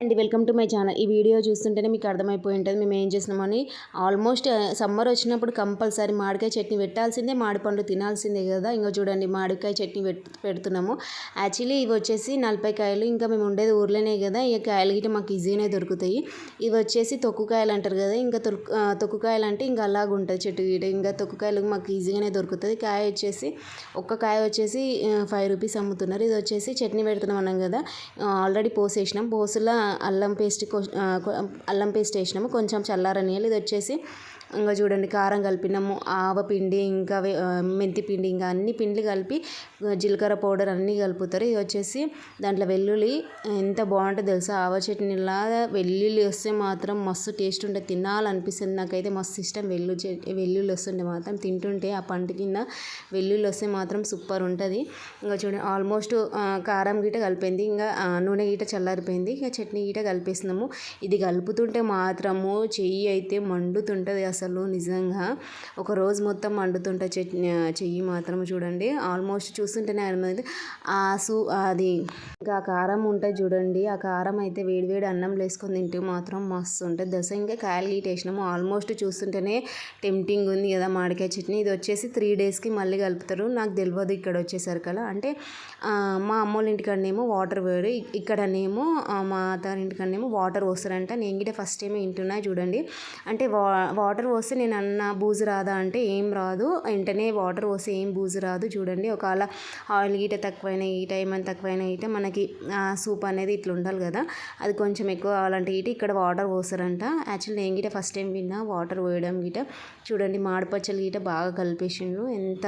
అండి welcome to my channel. ఈ video చూస్తుంటేనే మీకు అర్థమైపోయి ఉంటుంది. మేము ఏం చేసినామని ఆల్మోస్ట్ సమ్మర్ వచ్చినప్పుడు కంపల్సరీ మామిడికాయ చట్నీ పెట్టాల్సిందే మామిడిపండు తినాల్సిందే కదా. ఇంకా చూడండి మామిడికాయ చట్నీ పెడుతున్నాము. యాక్చువల్లీ ఇవి వచ్చేసి నలభై కాయలు ఇంకా మేము ఉండేది ఊర్లోనే కదా. ఇక కాయలు గిట్ట మాకు ఈజీగానే దొరుకుతాయి. ఇవి వచ్చేసి తొక్కుకాయలు అంటారు కదా. ఇంకా తొక్కుకాయలు అంటే ఇంకా అలాగ ఉంటుంది చెట్టు గిట ఇంకా తొక్కుకాయలు మాకు ఈజీగానే దొరుకుతుంది కాయ వచ్చేసి ఒక్క కాయ వచ్చేసి ఫైవ్ రూపీస్ అమ్ముతున్నారు. ఇది వచ్చేసి చట్నీ పెడుతున్నాం అన్నాం కదా. ఆల్రెడీ పోసేసినాం. పోసులా అల్లం పేస్ట్ అల్లం పేస్ట్ వేసినాము. కొంచెం చల్లారనియాలి ఇది వచ్చేసి ఇంకా చూడండి కారం కలిపినాము. ఆవపిండి ఇంకా మెంతి పిండి ఇంకా అన్ని పిండి కలిపి జీలకర్ర పౌడర్ అన్నీ కలుపుతారు. ఇది వచ్చేసి దాంట్లో వెల్లుల్లి ఎంత బాగుంటుందో తెలుసా? ఆవ చట్నీలా వెల్లుల్లి వస్తే మాత్రం మస్తు టేస్ట్ ఉంటుంది తినాలనిపిస్తుంది. నాకైతే మస్తు ఇష్టం వెల్లు వెల్లుల్లి వస్తుంటే మాత్రం. తింటుంటే ఆ పంట కింద వెల్లుల్లి వస్తే మాత్రం సూపర్ ఉంటుంది. ఇంకా చూడండి ఆల్మోస్ట్ కారం గీట కలిపింది. ఇంకా నూనె గిట చల్లారిపోయింది. ఇంకా చట్నీ నీట్గా కలిపేసినాము. ఇది కలుపుతుంటే మాత్రము చెయ్యి అయితే మండుతుంటుంది అసలు నిజంగా. ఒక రోజు మొత్తం మండుతుంటే చట్నీ చెయ్యి మాత్రం చూడండి. ఆల్మోస్ట్ చూస్తుంటేనే అర్థమైంది. ఆ సూ అది ఇంకా కారం ఉంటుంది చూడండి. ఆ కారం అయితే వేడివేడి అన్నం వేసుకొని తింటే మాత్రం మస్తు ఉంటుంది. దశ ఇంకా కాయలు గీట వేసినాము ఆల్మోస్ట్ చూస్తుంటేనే టెంప్టింగ్ ఉంది కదా మామిడికాయ చట్నీ. ఇది వచ్చేసి త్రీ డేస్కి మళ్ళీ కలుపుతారు. నాకు తెలియదు ఇక్కడ వచ్చేసరికల్లా అంటే మా అమ్మోళ్ళ ఇంటికాడనేమో వాటర్ వేడి ఇక్కడనేమో మా అత్తారింటికాడనేమో వాటర్ పోస్తారంట. నేను కూడా ఫస్ట్ టైం వింటున్నా చూడండి. అంటే వా వాటర్ పోస్తే నేను అన్న బూజు రాదా అంటే ఏం రాదు. వెంటనే వాటర్ పోస్తే ఏం బూజు రాదు చూడండి. ఒకవేళ ఆయిల్ గీట తక్కువైన ఈట ఏమైనా తక్కువైన ఈట మనకి సూప్ అనేది ఇట్లా ఉండాలి కదా. అది కొంచెం ఎక్కువ కావాలంటే ఈట ఇక్కడ వాటర్ పోస్తారంట. యాక్చువల్లీ నేను గిట ఫస్ట్ టైం విన్నా వాటర్ పోయడం గిట. చూడండి మాడిపచ్చలు గీట బాగా కలిపేసిండ్రు. ఎంత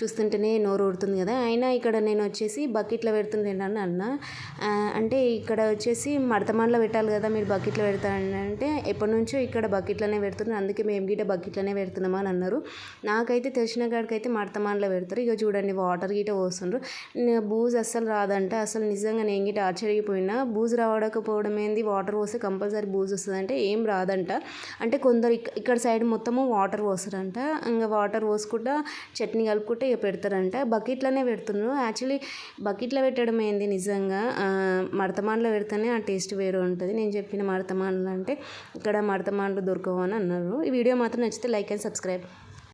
చూస్తుంటేనే నోరు ఊరుతుంది కదా. అయినా ఇక్కడ నేను వచ్చేసి బకెట్లో పెడుతుండేనని అన్న. అంటే ఇక్కడ వచ్చేసి మడతమాడలో పెట్టాలి కదా మీరు బకెట్లో పెడతారంటే ఎప్పటి నుంచో ఇక్కడ బకెట్లోనే పెడుతున్నారు. అందుకే మేము గిట్ట బకెట్లోనే పెడుతున్నామా అని అన్నారు. నాకైతే తెలిసిన కాడికైతే మడతమాన్లో పెడతారు. ఇక చూడండి వాటర్ గిట పోస్తుండ్రు. బూజు అస్సలు రాదంట. అసలు నిజంగా నేను గిట్ట ఆశ్చర్యపోయినా. బూజు రావడకపోవడం ఏంది? వాటర్ పోస్తే కంపల్సరీ బూజ్ వస్తుందంటే. ఏం రాదంట. అంటే కొందరు ఇక్కడ సైడ్ మొత్తము వాటర్ పోస్తారంట. ఇంకా వాటర్ పోసుకుంటా చట్నీ కలుపుకుంటే ఇక పెడతారంట. బకెట్లోనే పెడుతున్నారు. యాక్చువల్లీ బకెట్లో పెట్టడం ఏంది నిజంగా? మడతమాండ్లో పెడితేనే ఆ టేస్ట్ వేరే ఉంటుంది. నేను చెప్పిన మడతమాన్లు అంటే ఇక్కడ మడతమాన్లు దొరకవు అని అన్నారు. ఈ వీడియో మాత్రం నచ్చితే లైక్ అండ్ సబ్స్క్రైబ్.